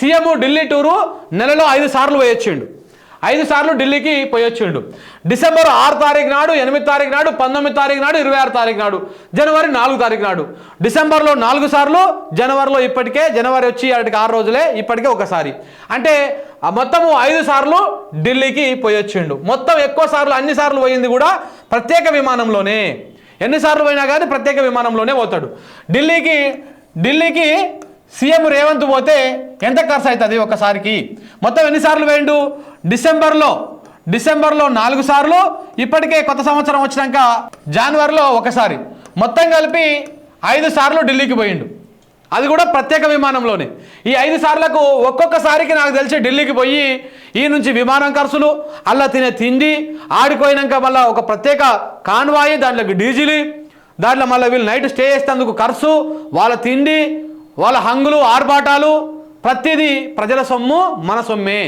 CM Delhi tour నెలలో ఐదు సార్లు పోయొచ్చిండు. ఐదు సార్లు ఢిల్లీకి పోయొచ్చిండు. డిసెంబర్ ఆరు తారీఖు నాడు ఎనిమిది తారీఖు నాడు పంతొమ్మిది తారీఖు నాడు ఇరవై ఆరు తారీఖు నాడు జనవరి నాలుగు తారీఖు నాడు. డిసెంబర్లో నాలుగు సార్లు జనవరిలో ఇప్పటికే జనవరి వచ్చి వాటికి ఆరు రోజులే ఇప్పటికే ఒకసారి. అంటే మొత్తము ఐదు సార్లు ఢిల్లీకి పోయొచ్చిండు. మొత్తం ఎక్కువ సార్లు అన్ని సార్లు పోయింది కూడా ప్రత్యేక విమానంలోనే. ఎన్నిసార్లు పోయినా కానీ ప్రత్యేక విమానంలోనే పోతాడు. ఢిల్లీకి ఢిల్లీకి సీఎం రేవంత్ పోతే ఎంత ఖర్చు అవుతుంది ఒకసారికి? మొత్తం ఎన్నిసార్లు వేయండు? డిసెంబర్లో డిసెంబర్లో నాలుగు సార్లు ఇప్పటికే కొత్త సంవత్సరం వచ్చినాక జనవరిలో ఒకసారి. మొత్తం కలిపి ఐదు సార్లు ఢిల్లీకి పోయిండు. అది కూడా ప్రత్యేక విమానంలోనే. ఈ ఐదు సార్లకు ఒక్కొక్కసారికి నాకు తెలిసి ఢిల్లీకి పోయి ఈ నుంచి విమానం ఖర్చులు అలా తినే తిండి ఆడిపోయినాక మళ్ళీ ఒక ప్రత్యేక కాన్వాయి దాంట్లోకి డీజిల్ దాంట్లో మళ్ళీ వీళ్ళు నైట్ స్టే చేసేందుకు ఖర్చు వాళ్ళ తిండి వాళ్ళ హంగులు ఆర్భాటాలు ప్రతిదీ ప్రజల సొమ్ము మన సొమ్మే.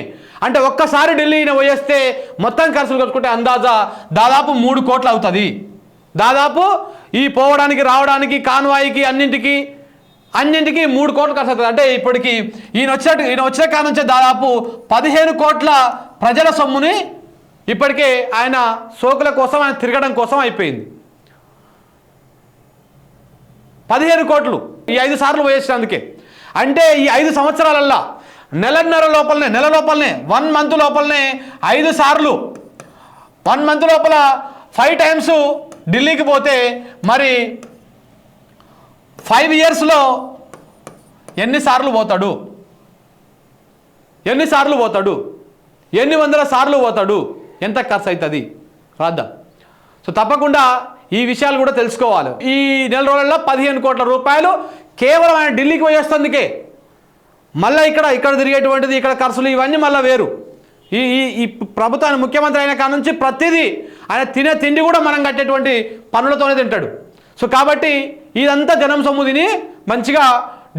అంటే ఒక్కసారి ఢిల్లీ ఈయన పోయేస్తే మొత్తం ఖర్చులు కట్టుకుంటే అందాజా దాదాపు మూడు కోట్లు అవుతుంది. దాదాపు ఈ పోవడానికి రావడానికి కాన్వాయికి అన్నింటికి అన్నింటికి మూడు కోట్లు ఖర్చు అవుతుంది. అంటే ఇప్పటికి ఈయన వచ్చేట ఈయన వచ్చిన కాడ నుంచే దాదాపు పదిహేను కోట్ల ప్రజల సొమ్ముని ఇప్పటికే ఆయన సోకుల కోసం ఆయన తిరగడం కోసం అయిపోయింది. పదిహేను కోట్లు ఈ ఐదు సార్లు పోయేసినందుకే. అంటే ఈ ఐదు సంవత్సరాలల్లా నెలన్నర లోపలనే నెల లోపలనే వన్ మంత్ లోపలనే ఐదు సార్లు వన్ మంత్ లోపల ఫైవ్ టైమ్స్ ఢిల్లీకి పోతే మరి ఫైవ్ ఇయర్స్లో ఎన్నిసార్లు పోతాడు? ఎన్నిసార్లు పోతాడు? ఎన్ని వందల సార్లు పోతాడు? ఎంత ఖర్చు అవుతుంది? రాద్దా. సో తప్పకుండా ఈ విషయాలు కూడా తెలుసుకోవాలి. ఈ నెల రోజుల్లో పదిహేను కోట్ల రూపాయలు కేవలం ఆయన ఢిల్లీకి పోయేస్తుందికే. మళ్ళీ ఇక్కడ ఇక్కడ తిరిగేటువంటిది ఇక్కడ ఖర్చులు ఇవన్నీ మళ్ళీ వేరు. ఈ ఈ ఈ ప్రభుత్వాన్ని ముఖ్యమంత్రి అయిన కాడ నుంచి ప్రతిదీ ఆయన తినే తిండి కూడా మనం కట్టేటువంటి పనులతోనే తింటాడు. సో కాబట్టి ఇదంతా జనం సొమ్ము తిని మంచిగా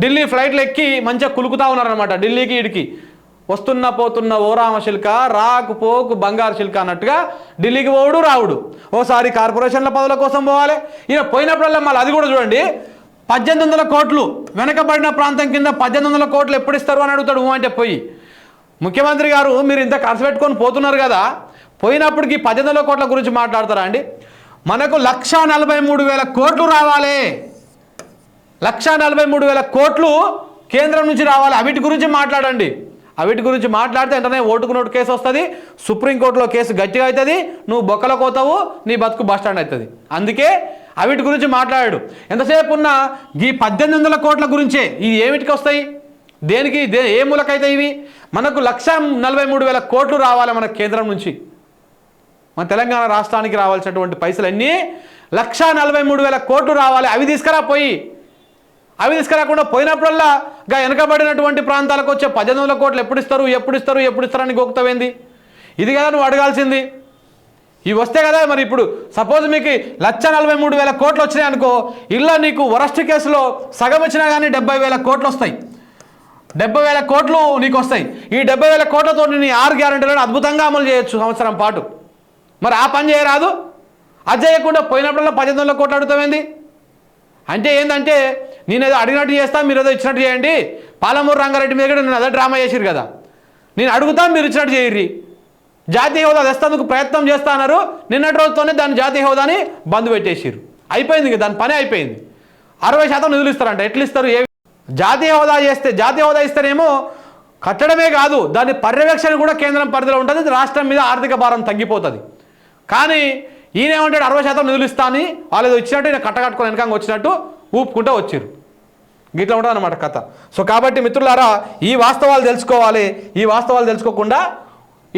ఢిల్లీ ఫ్లైట్లు ఎక్కి మంచిగా కులుకుతా ఉన్నారనమాట ఢిల్లీకి ఇడికి. వస్తున్న పోతున్న ఓరామ శిల్క రాకు పోకు బంగారు శిల్క అన్నట్టుగా ఢిల్లీకి పోవుడు రావుడు. ఓసారి కార్పొరేషన్ల పదవుల కోసం పోవాలి. ఈయన పోయినప్పుడల్లా మళ్ళీ అది కూడా చూడండి. పద్దెనిమిది వందల కోట్లు వెనకబడిన ప్రాంతం కింద పద్దెనిమిది వందల కోట్లు ఎప్పుడు ఇస్తారు అని అడుగుతాడు అంటే పోయి. ముఖ్యమంత్రి గారు మీరు ఇంత ఖర్చు పెట్టుకొని పోతున్నారు కదా పోయినప్పటికీ పద్దెనిమిది వందల కోట్ల గురించి మాట్లాడతారా అండి? మనకు లక్ష నలభై మూడు వేల కోట్లు రావాలి. లక్ష నలభై మూడు వేల కోట్లు కేంద్రం నుంచి రావాలి. అవిటి గురించి మాట్లాడండి. అవిటి గురించి మాట్లాడితే వెంటనే ఓటుకు నోటు కేసు వస్తుంది సుప్రీంకోర్టులో కేసు గట్టిగా అవుతుంది నువ్వు బొక్కలో కోతావు నీ బతుకు బస్ స్టాండ్ అవుతుంది. అందుకే అవిటి గురించి మాట్లాడాడు. ఎంతసేపు ఉన్న ఈ పద్దెనిమిది వందల కోట్ల గురించే ఇది ఏమిటికి వస్తాయి? దేనికి? దే ఏ మూలకైతే ఇవి? మనకు లక్ష నలభై మూడు వేల కోట్లు రావాలి మన కేంద్రం నుంచి. మన తెలంగాణ రాష్ట్రానికి రావాల్సినటువంటి పైసలన్నీ లక్ష నలభై మూడు వేల కోట్లు రావాలి. అవి తీసుకురా పోయి. అవి తీసుకురాకుండా పోయినప్పుడల్లా గా వెనకబడినటువంటి ప్రాంతాలకు వచ్చే పద్దెనిమిది వందల కోట్లు ఎప్పుడు ఇస్తారు ఎప్పుడు ఇస్తారు ఎప్పుడు ఇస్తారని గోకుతావేంది ఇది కదా నువ్వు అడగాల్సింది. ఇవి వస్తే కదా మరి ఇప్పుడు సపోజ్ మీకు లక్ష నలభై మూడు వేల కోట్లు వచ్చినాయి అనుకో ఇలా నీకు వరస్ట్ కేసులో సగం వచ్చినా కానీ డెబ్బై వేల కోట్లు వస్తాయి. డెబ్బై వేల కోట్లు నీకు వస్తాయి. ఈ డెబ్బై వేల కోట్లతో నీ ఆరు గ్యారంటీలను అద్భుతంగా అమలు చేయొచ్చు సంవత్సరం పాటు. మరి ఆ పని చేయరాదు? అది చేయకుండా పోయినప్పుడల్లా పద్దెనిమిది వందల కోట్లు అడుగుతామేంది అంటే ఏంటంటే నేను ఏదో అడిగినట్టు చేస్తా మీరు ఏదో ఇచ్చినట్టు చేయండి. పాలమూరు రంగారెడ్డి మీద కూడా నేను అదే డ్రామా చేసిరు కదా. నేను అడుగుతా మీరు ఇచ్చినట్టు చేయర్రి. జాతీయ హోదా తెస్తేందుకు ప్రయత్నం చేస్తాన్నారు నిన్నటి రోజుతోనే దాన్ని జాతీయ హోదాని బంద్ పెట్టేసిరు అయిపోయింది ఇక దాని పని అయిపోయింది. అరవై శాతం నిధులు ఇస్తారంట ఎట్లు ఇస్తారు ఏ జాతీయ హోదా చేస్తే జాతీయ హోదా ఇస్తేనేమో కట్టడమే కాదు దాని పర్యవేక్షణ కూడా కేంద్రం పరిధిలో ఉంటుంది రాష్ట్రం మీద ఆర్థిక భారం తగ్గిపోతుంది. కానీ ఈయన ఏమంటాడు అరవై శాతం నిధులు ఇస్తా అని వాళ్ళు వచ్చినట్టు ఇచ్చినట్టు ఈయన కట్టకట్టుకొని వెనకంగా వచ్చినట్టు ఊపుకుంటూ వచ్చారు. గిట్లా ఉంటుంది అనమాట కథ. సో కాబట్టి మిత్రులారా ఈ వాస్తవాలు తెలుసుకోవాలి. ఈ వాస్తవాలు తెలుసుకోకుండా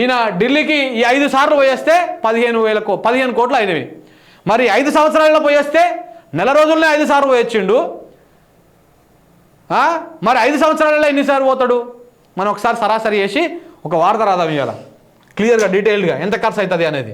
ఈయన ఢిల్లీకి ఈ ఐదు సార్లు పోయేస్తే పదిహేను వేలకు పదిహేను కోట్లు అయినవి. మరి ఐదు సంవత్సరాల్లో పోయేస్తే నెల రోజుల్లో ఐదు సార్లు పోయొచ్చిండు. మరి ఐదు సంవత్సరాలలో ఎన్నిసార్లు పోతాడు? మనం ఒకసారి సరాసరి చేసి ఒక వార్త రాదాం ఇవాళ. క్లియర్గా డీటెయిల్డ్గా ఎంత ఖర్చు అవుతుంది అనేది.